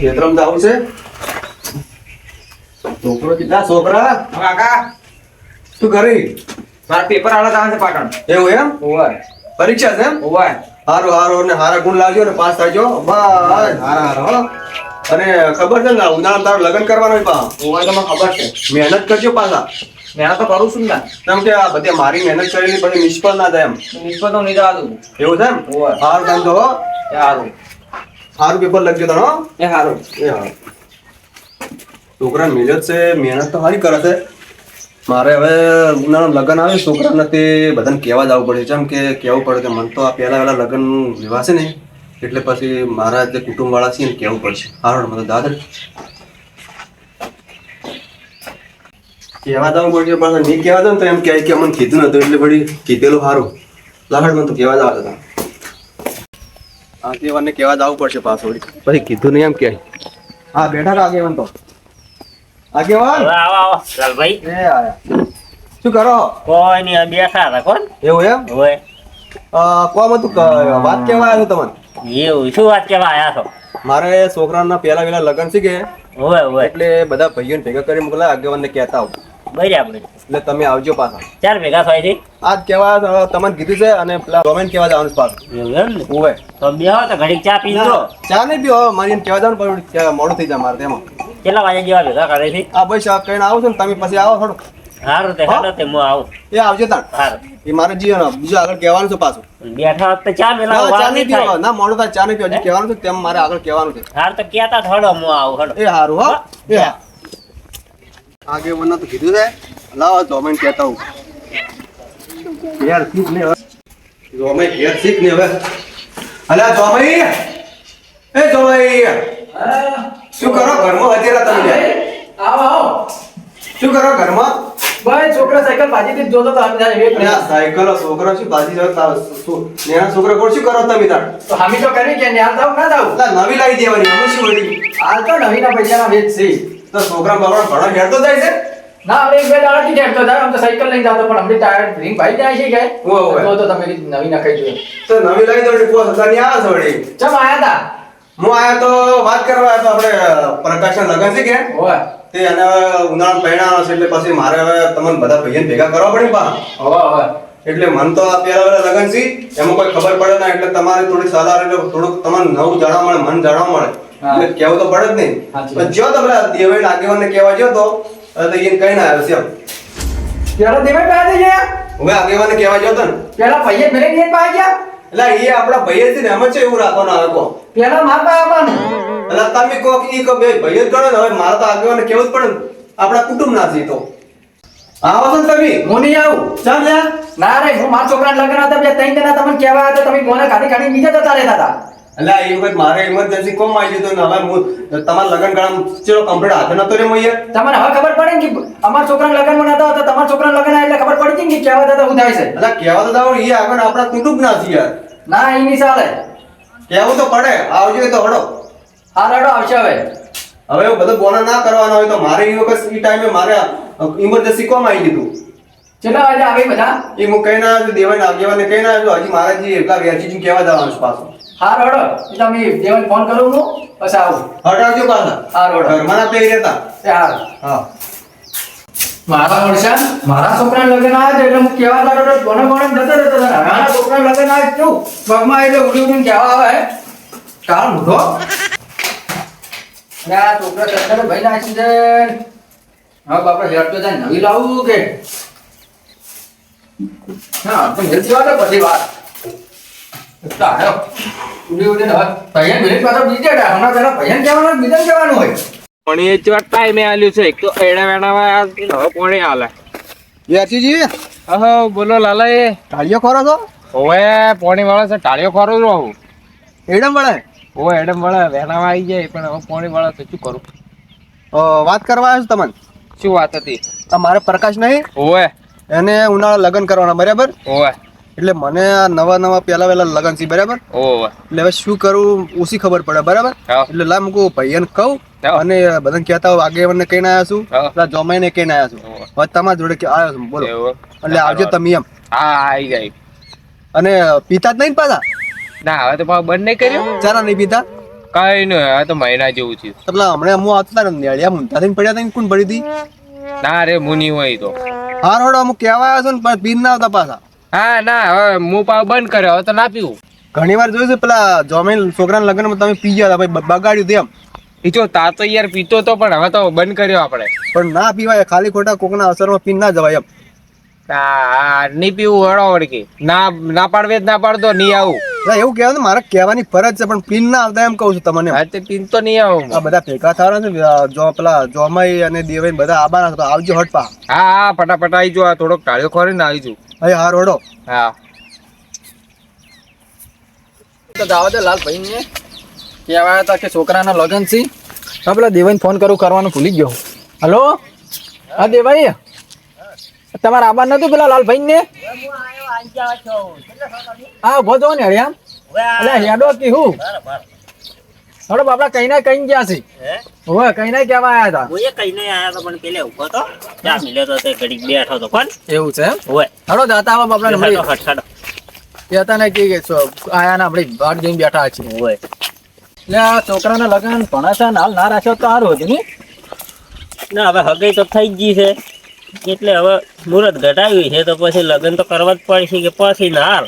ખેતરમાં જવું છે. છોકરો કેટલા? છોકરા? કાકા. શું કરી? મારા પેપર આલા તાણ છે પાટણ. એવું એમ? ઓવર પરીક્ષા છે એમ? ઓવર હારો હારો ને હારા ગુણ લાવજો ને પાસ થાય બસ. હારા હારો હો અને ખબર છે ને ઉનાળા તારું લગ્ન કરવાનું હોય પા ઓવર તો મને ખબર છે. મહેનત કરજો પાછા. મહેનત તો કરું છું ને કેમ કે આ બધી મારી મહેનત કરેલી પછી નિષ્ફળ ના થાય એમ. નિષ્ફળ તો નહીં દઉં. એવું છે એમ. હારું ધંધો હારું. સારું પેપર લખજો તને એ હારું. એ હા છોકરા મહેનત છે મહેનત તો સારી કરે છે. મારે હવે ઉનાળાનું લગ્ન આવે છોકરાને તે બધાને કહેવા જવું પડે છે. જેમ કે કહેવું પડે કે મને તો આ પહેલા પહેલા લગ્ન વિવાહ છે ને એટલે પછી મારા જે કુટુંબવાળા છે ને કહેવું પડશે. હારો મને દાદર કહેવા જવું પડશે પણ નહીં કહેવા જાવ તો એમ કહે કે અમને કીધું નતું. એટલે વળી કીધેલું સારું લાહડ મને તો કહેવા જવા હતા આગેવાનને કહેવા જવું પડશે પાછું. પછી કીધું નહીં એમ કે. હા બેઠા આગેવાન તો. આગેવાન? આવો આવો. લાલભાઈ એ આયા. શું કરો? કોઈ નહીં આ બેઠા હતા કોણ? એવું એમ? હવે. અ, કોમ હતું વાત કેવા આવ્યો તમને? એવું શું વાત કેવા આયા છો? મારે છોકરાના પહેલા વેલા લગ્ન છે કે? એટલે બધા ભાઈઓને ભેગા કરી મોકલા આગેવાનને કહેતા આવું. બરાબર એટલે તમે આવજો પાછા. ચાર ભેગા થાય છે? આજ કેવા તમને કીધું છે અને પેલા ડોમેન કેવા જવાનું પાછું. એવું ઓવે તો બે તો ઘડીક ચા પી લો. ચા નહીં પીવો મારી કેવા જવાનું પણ મોડું થઈ જાય મારે તેમાં. કેટલા વાગે જેવા ભેગા કરે છે? આ બસ આ કહીને આવો છો ને તમે પછી આવો થોડું. સારું તે હાલો તે હું આવું. એ આવજો તાર સારું એ મારે જીવન બીજું આગળ કહેવાનું છે પાછું. બેઠા વખતે ચા મેલા ચા નહીં નહીં ના મોડું થાય ચા નહીં પીવો કહેવાનું છે તેમ મારે આગળ કહેવાનું છે. હાર તો કેતા થોડો હું આવું હડો એ હારું હો. એ હા. આગેવાનને તો કીધું છે લાવો જોમેન કહેતા હું યાર શીખ ને હવે જોમે યાર શીખ ને હવે અલા જોમઈ એ જોમઈ શું કરો ઘરમાં અત્યારે તમે? આવો આવો. શું કરો ઘરમાં? ભાઈ છોકરા સાયકલ ભાજી જોતો તો અમે જાણે અરે સાયકલ છોકરો શું તાર શું નેના છોકરા કોણ? શું કરો તમે તાર? તો હમી તો કરવી કે ન્યાલ જાવ ના નવી લાવી દેવાની અમે શું વળી? હાલ તો નવીના પૈસાના વેચ છે. તો છોકરા બાબા ભણવા હેડતો જાય છે? ના આપણે એક બે દાડાથી ઢેરતો થાય. આમ તો સાયકલ લઈને જાતો પણ અમને ટાયર રિંગ ભાઈ જાય છે કે. તો તો તમે નવી નખાઈ જોઈએ તો નવી લઈ દો પોસ હતા ની આવે છે ચમ આયા તા? હું આયા તો વાત કરવા આવ્યો તો આપણે પ્રકાશન લગન છે કે? ઓવે. તે અને ઉનાળા પહેણાનો છે એટલે પછી મારે હવે તમને બધા ભાઈઓને ભેગા કરવા પડે પા હવે હવે એટલે મન તો આ પેલા વેલા લગન છે એમાં કોઈ ખબર પડે ના એટલે તમારે થોડી સલાહ એટલે થોડુંક તમને નવું જાણવા મળે મન જાણવા મળે. કેવું તો પડે જ નહીં. પણ જો તો દેવેડ આગેવાનને કહેવા જો તો તો એને કઈ ના આવ્યો છે પેલા દેવાય પાસે ગયા હવે આગેવાનને કહેવા જો તો ને. પેલા ભાઈએ મેરે ને પાસે ગયા. એટલે એ આપણા ભાઈએ છે ને એમ છે એવું રાખવાનું આવે કો પેલા પાસે આવવાનું. એટલે તમે કહો કે ઈ કહો બે ભાઈ જ ગણો ને હવે મારા તો આગેવાનને કેવું જ પડે આપડા આપણા કુટુંબ ના છે તો. આવો છો તમે? હું નહીં આવું. ચાલ લ્યા ના રે હું મારા છોકરા લગ્ન હતા બે ત્રણ જણા તમને કહેવા હતા તમે કોને કાઢી કાઢી બીજા જતા રહેતા હતા. એટલે એ વખત મારે ઇમરજન્સી કોમ આવી જતો ને હવે હું તમારા લગન ગાળા ચલો કમ્પ્લીટ હાથે નતો રે મૈયે તમને હવે ખબર પડે ને કે અમારા છોકરાના લગ્નમાં નતા હતા તમારા છોકરાના લગન એટલે ખબર પડી કે કેવા દાદા હું થાય છે? એટલે કેવા દાદા એ આગળ આપણા કુટુંબ ના છે યાર. ના એ નહીં ચાલે. કેવું તો પડે આવજો તો હડો. આ રડો આવશે હવે. હવે બધું બોના ના કરવાનો હોય તો મારે એ વખત એ ટાઈમે મારે ઇમરજન્સી કોમ આવી દીધું ચલો આજે આવી બધા. એ હું કઈ ના દેવાને આગેવાને કઈ ના હજી મારે જે એટલા વેચી કહેવા જવાનું છે પાછું. હા રડો એટલે અમે દેવન ફોન કરું હું પછી આવું. હટાવજો પાછા. હા, રોડ. ઘરમાં ના રહેતા. તે હાર. હા. મારા વર્ષા મારા છોકરા લગ્ન આવે એટલે હું કેવા લાગ્યો તો કોને કોને જતો રહેતો હતો. મારા છોકરાના લગ્ન આવે છું પગમાં એટલે ઉડી ઉડીને કેવા આવે કાળ મૂઢો અને આ છોકરા ચંદ્ર ભાઈ નાખી છે. હા બાપા હેર તો જાય નવી લાવું કે? હા પણ હેર વાત પછી વાત. તારો ઉડી ઉડીને હવે ભાઈયન મિનિટ પાછો બીજે ડા હમણાં પેલા ભાઈયન કહેવાનું બીજાને કહેવાનું હોય. પણ એ જ વાત ટાઈમે આલ્યું છે. એક તો એડા વેડામાં હવે કોણે હાલે વેચીજી અહો બોલો લાલા એ. ટાળીઓ ખોરો છો? ઓવે પોણી વાળો છે ટાળીઓ ખોરો છો રહું એડમ વળે? હો એડમ વળે વેણામાં આવી જાય પણ હવે પોણી વાળો છે શું કરું? વાત કરવા આવ્યો છું તમને. શું વાત હતી? મારે પ્રકાશ નહીં. ઓવે. એને ઉનાળા લગ્ન કરવાના બરાબર? ઓવે. એટલે મને આ નવા નવા પેલા વેલા લગન છે બરાબર? એટલે હવે શું કરું ઓછી ખબર પડે બરાબર? એટલે લા મૂકું ભાઈને કહું અને બધાને કહેતા હોય આગેવાનને કહીને આવ્યા છું. પેલા જોમાઈને કહીને આવ્યા છું. હવે તમારા જોડે આવ્યો છું બોલો. એટલે આવજો તમે એમ. હા આવી જાય અને પીતા જ નહીં પાછા? ના હવે તો પાછું બંધ નહીં કર્યું? ચારા નહીં પીતા? કઈ નહીં આ તો મહિના જેવું છે. પેલા હમણાં હું આવતા ને નેળિયા મુંતા થઈને પડ્યા થઈને ને કોણ પડી હતી ના રે મુની હોય તો. હાર હોડો અમુક કહેવા આવ્યો છું ને પણ પીન ના આવતા પાછા. હા ના હવે હું પાવ બંધ કર્યો હવે તો ના પીવું. ઘણી વાર જોયું છે પેલા જોમેલ છોકરાના લગ્નમાં તમે પી ગયા હતા ભાઈ બગાડ્યું તેમ. એ તો તા તો યાર પીતો તો પણ હવે તો બંધ કર્યો આપણે. પણ ના પીવાય ખાલી ખોટા કોકના અસરમાં પી ના જવાય એમ. હા નહીં પીવું હળો વળકી ના ના પાડવે જ ના પાડતો નહીં આવું. એવું કહેવાય ને મારે કહેવાની ફરજ છે પણ પિન ના આવતા એમ કહું છું તમને. હા તે પિન તો નહીં આવું. આ બધા ભેગા થવાના છે જો પેલા જોમાઈ અને દેવાઈ બધા છે તો આવજો હટપા. હા હા ફટાફટ આવી જો આ થોડોક ટાળ્યો ખોરીને આવી જુ હા હા હોડો હા. તો દાવા દે લાલ ભાઈ ને કહેવાયા હતા કે છોકરાના લગ્ન છે. હા પેલા દેવાઈને ફોન કરું કરવાનું ભૂલી ગયો હલો? હા દેવાઈ. તમારા આબા નતું પેલા લાલભાઈ ને હા ઊભો તો ને હરિયામ અલે હેડો કી હું? હડો બાપડા કઈ ના કઈ ગયા છે. હવે કઈ ના કેવા આયા હતા. હું એ કઈ ના આયા હતા પણ પેલે ઊભો તો ચા મિલ્યો તો તે ઘડી બેઠો તો પણ એવું છે હોય. હડો જાતા આવા બાપડા ને મળી હટસાડો કહેતા ને કે આયા ના આપણે બાર જઈને બેઠા છીએ હોય. એટલે આ છોકરાના લગન ભણા છે ને હાલ ના રાખ્યો તો આ હતું ને? ના હવે હગઈ તો થઈ જ ગઈ છે. એટલે હવે મુહૂર્ત ઘટાવ્યું છે તો પછી લગ્ન તો કરવા જ પડશે કે પછી ના હાલ.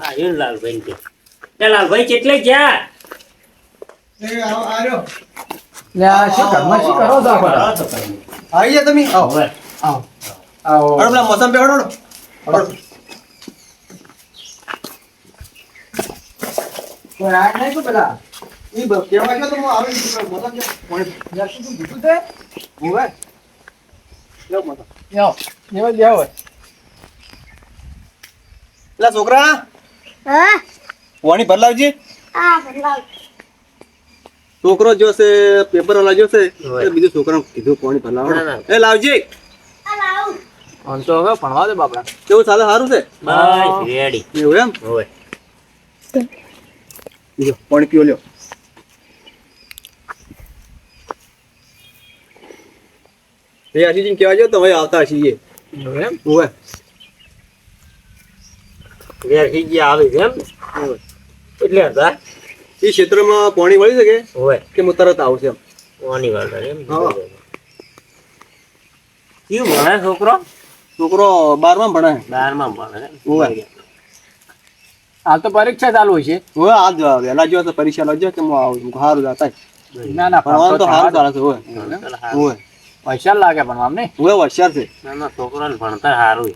હા એ લાલભાઈ કે. એ લાલભાઈ કેટલે ગયા? છો પેલા તો હું આવી મોસમ છે. છોકરા. હા પાણી ભર હા બદલાવ છોકરો જોશે પેપર વાળા જોશે બીજું છોકરાને કીધું કોણી ભર ના, એ લાવજે. લાવ આમ તો હવે ભણવા દે બાપડા. કેવું ચાલે સારું છે? રેડી એવું એમ? હોય. બીજો પાણી પીઓ લ્યો. એ આશીજીને કહેવા જો તો આવતા છીએ. એમ? હોવે વેરથી આવે છે એમ? એટલે હતા? એ ક્ષેત્રમાં પાણી વળી શકે? હોય કે હું તરત આવું છું એમ? ઓની વાત એમ? હા. કેવું ભણે છોકરો? છોકરો બારમાં ભણે. બારમાં ભણે? હોવે. હાલ તો પરીક્ષા ચાલુ હોય છે? હવે આજ વહેલા જો તો પરીક્ષા લાવજો કે હું આવું સારું જાતા ના ના ભણવાનું તો સારું ચાલે છે હોય ભણતર હારું. લાગે પણ આમ નહીં. હું હોશિયાર છે. ના ના છોકરાને ભણતર સારું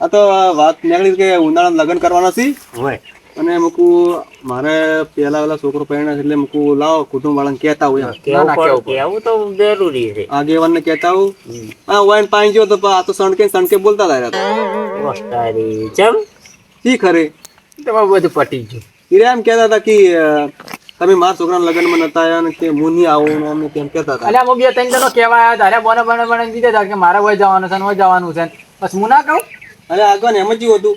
આ તો વાત નીકળી કે ઉનાળા લગ્ન કરવાના છે. હોય. અને મૂકું મારે પેલા પેલા છોકરો પહેણે છે એટલે મૂકું લાવો કુટુંબ વાળાને કહેતા હોય કેવું તો જરૂરી છે. આગેવાનને કહેતા હું હા વાઈન પાણી જો તો આ તો સણકે સણકે બોલતા હતા. ચમ? શી ખરે. તમારું બધું પટી ગયું. એમ કહેતા હતા કે તમે મારા છોકરાના લગ્નમાં નતા આવ્યા ને કે હું નહીં આવું ને અમને કેમ કહેતા હતા. અલ્યા હું બે ત્રણ જણો કહેવા આવ્યા હતા. અલ્યા બોને બોને બોને દીધા હતા કે મારે હોય જવાનું છે ને હોય જવાનું છે બસ હું ના કહું? અરે આગળ એમ જ હતું?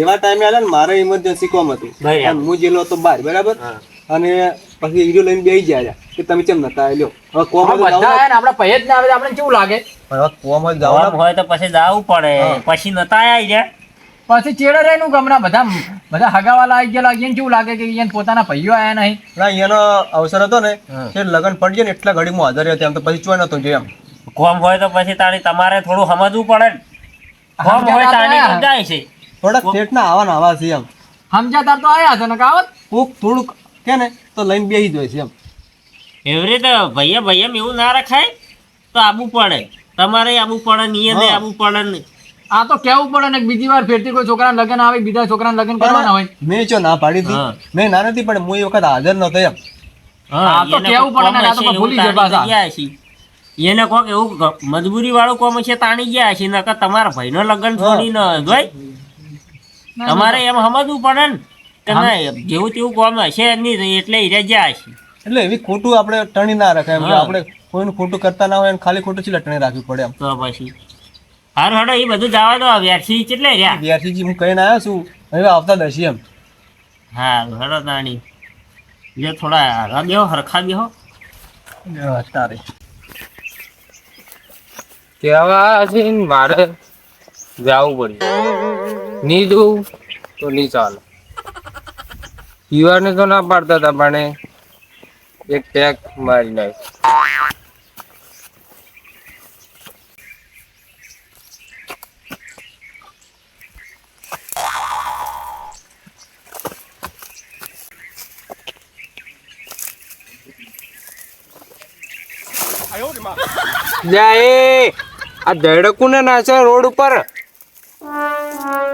એવા ટાઈમે આવ્યા ને મારે ઇમરજન્સી કોમ હતું. હું જેલો હતો બહાર બરાબર? અને પછી હીરો લઈને બેસી કે તમે કેમ નતા આવ્યો? હવે કોમ આપડે બધા આયા ને જ ના આવે આપણે કેવું લાગે? હવે કોમ જ આમ હોય તો પછી જવું પડે. પછી નતા આયા જા પછી ચેડે રહે નું ગમના બધા બધા હગાવાલા આવી ગયેલા એને કેવું લાગે કે એને પોતાના ભાઈઓ આયા નહીં. ના એનો અવસર હતો ને કે લગન પડી ને એટલા ઘડીમાં હાજર રહ્યો તેમ તો પછી ચોય નતો જોયો એમ. કોમ હોય તો પછી તારી તમારે થોડું સમજવું પડે ને. કોમ હોય તારી સમજાય છે. થોડાક શેઠ ના આવા આવા છે એમ. સમજાતા તો આયા છે ને કાવત કોક થોડુંક કે ને તો લઈને બેસી જાય છે એમ. એવી રીતે ભૈયા ભૈયા એવું ના રખાય. તો આબુ પડે. તમારે આબુ પડે નિયતે આબુ પડે ને આ તો કેવું પડે ને બીજી વાર ફેરતી કોઈ છોકરા લગ્ન આવે બીજા છોકરા લગ્ન કરવાના હોય. મેં જો ના પાડી હતી. મેં ના નથી પણ હું એ વખત હાજર નતો એમ. આ તો કેવું પડે ને, આ તો ભૂલી જાય પાછા. એને કોક એવું મજબૂરી વાળું કોમ છે તાણી ગયા છે નકર તમારા ભાઈનો લગ્ન થોડી ન હોય ભાઈ તમારે એમ સમજવું પડે ને કે ના જેવું તેવું કોમ હશે નહીં એટલે ઈ રજા છે એટલે એવી ખોટું આપણે ટણી ના રખાય એમ આપણે કોઈનું ખોટું કરતા ના હોય ખાલી ખોટું છે ટણી રાખવી પડે એમ. તો પછી હારું હડો એ બધું જવા દો વ્યાસી કેટલે રહ્યા? વ્યાસીજી હું કહીને આવ્યો છું હવે આવતા દશી એમ. હા હડો તાણી જે થોડા હારા બેહો હરખા બેહો તારે. કહેવા છે મારે જવું પડ્યું. નહીં જવું તો નહીં ચાલે. યુવાને તો ના પાડતા હતા પણ એક પેક મારી નાખ. લ્યા એ આ ધડકું ને નાચે રોડ ઉપર.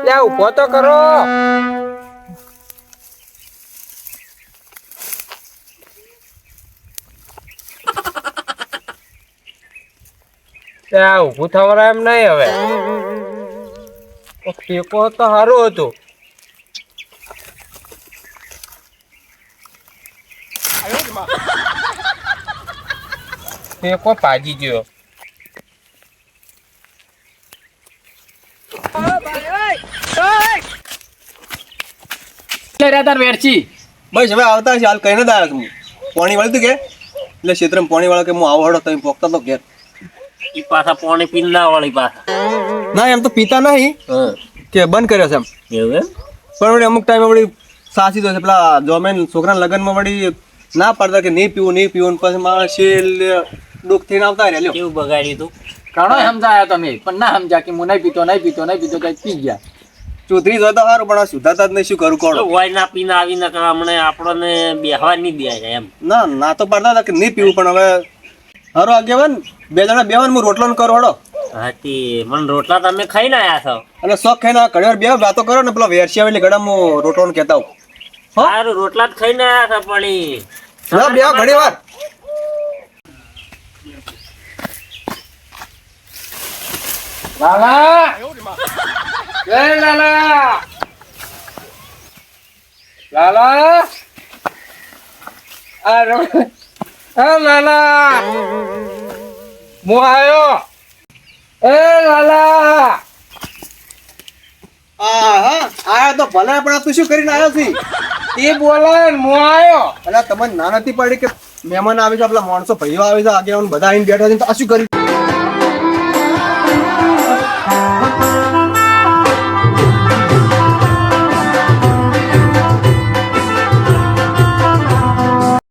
લ્યા ઊભો તો કરો. ત્યાં ઊભું થવાના એમ નહીં હવે. ટેકો તો સારું હતું. ટેકો પાજી ગયો. તાર વેરચી. બસ હવે આવતા છે હાલ કહીને આવ્યો પાણી વાળ્યું કે? એટલે ક્ષેત્રમાં પાણી વાળો કે હું આવડો તમે પોખતા તો ઘેર. ઈ પાછા પોણી પીના વાળી પાછા. ના એમ તો પીતા નહીં. કે બંધ કર્યો છે એમ. એવું પણ વળી અમુક ટાઈમે વળી સાચી તો છે પેલા જોમેન છોકરાના લગ્નમાં વળી ના પાડતા કે નહીં પીવું નહીં પીવું ને પછી મારા શેલ દુઃખથી આવતા રહ્યા લ્યો કેવું બગાડ્યું તું? ઘણો સમજાયા તમે પણ ના સમજ્યા કે હું નહીં પીતો નહીં પીતો નહીં પીતો કઈ પી ગયા. ચૌધરી તો સારું પણ આ સુધાતા જ નહીં શું કરું કોણ? વાય ના પીને આવીને કે હમણે આપણને બેહવા નહીં દે એમ. ના ના તો પાડતા હતા કે નહીં પીવું પણ હવે હારો આગેવાન બે જણા બેવાન હું રોટલો ને કરો હડો હાથી મને રોટલા તમે ખાઈ ના આયા છો. અને શોખ ખાઈ ના ઘણી વાર બે વાતો કરો ને પેલા વેરસિયા એટલે ગળામાં હું રોટલો ને કહેતા હું? સારું રોટલા જ ખાઈ ના આયા છો પણ ના બે ઘણી વાર. લાલા એ લાલા લાલા આ રો- આ લાલા હું આયો એ લાલા હા હા આયા તો ભલે પણ આ તું શું કરીને આવ્યો છે એ બોલાય મો આવ્યો આયો એટલે તમને નાનાથી પડી કે મહેમાન આવે છે આપણા માણસો ભાઈઓ આવે છે આગેવાન બધા આવીને બેઠા છે તો આ શું કરી